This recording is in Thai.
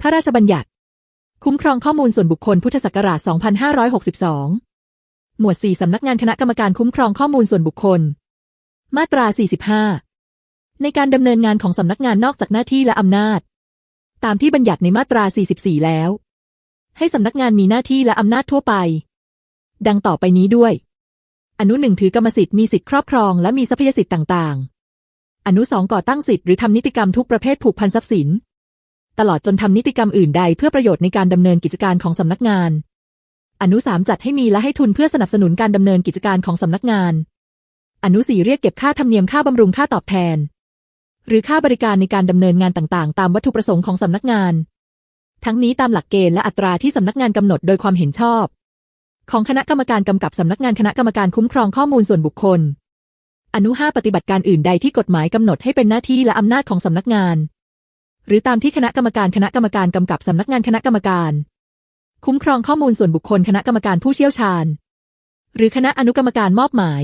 พระราชบัญญัติ คุ้มครองข้อมูลส่วนบุคคลพุทธศักราช 2562 หมวด 4 สำนักงานคณะกรรมการคุ้มครองข้อมูลส่วนบุคคล มาตรา 45 ในการดำเนินงานของสำนักงานนอกจากหน้าที่และอำนาจ ตามที่บัญญัติในมาตรา 44 แล้ว ให้สำนักงานมีหน้าที่และอำนาจทั่วไป ดังต่อไปนี้ด้วย อนุหนึ่งถือกรรมสิทธิ์มีสิทธิครอบครองและมีทรัพยสิทธิ์ต่าง ๆ อนุสองก่อตั้งสิทธิ์หรือทำนิติกรรมทุกประเภทผูกพันทรัพย์สิน ตลอดจนทำนิติกรรมอื่นใดเพื่อประโยชน์ในการดำเนินกิจการของสำนักงาน อนุสามจัดให้มีและให้ทุนเพื่อสนับสนุนการดำเนินกิจการของสำนักงาน อนุสี่เรียกเก็บค่าธรรมเนียมค่าบำรุงค่าตอบแทน หรือค่าบริการในการดำเนินงานต่างๆ ตามวัตถุประสงค์ของสำนักงาน ทั้งนี้ตามหลักเกณฑ์และอัตราที่สำนักงานกำหนดโดยความเห็นชอบ ของคณะกรรมการกำกับสำนักงานคณะกรรมการคุ้มครองข้อมูลส่วนบุคคลอนุ5ปฏิบัติการอื่นใดที่กฎหมายกำหนดให้เป็นหน้าที่และอำนาจของสำนักงาน หรือตามที่คณะกรรมการคณะกรรมการกำกับสำนักงานคณะกรรมการ คุ้มครองข้อมูลส่วนบุคคลคณะกรรมการผู้เชี่ยวชาญ หรือคณะอนุกรรมการมอบหมาย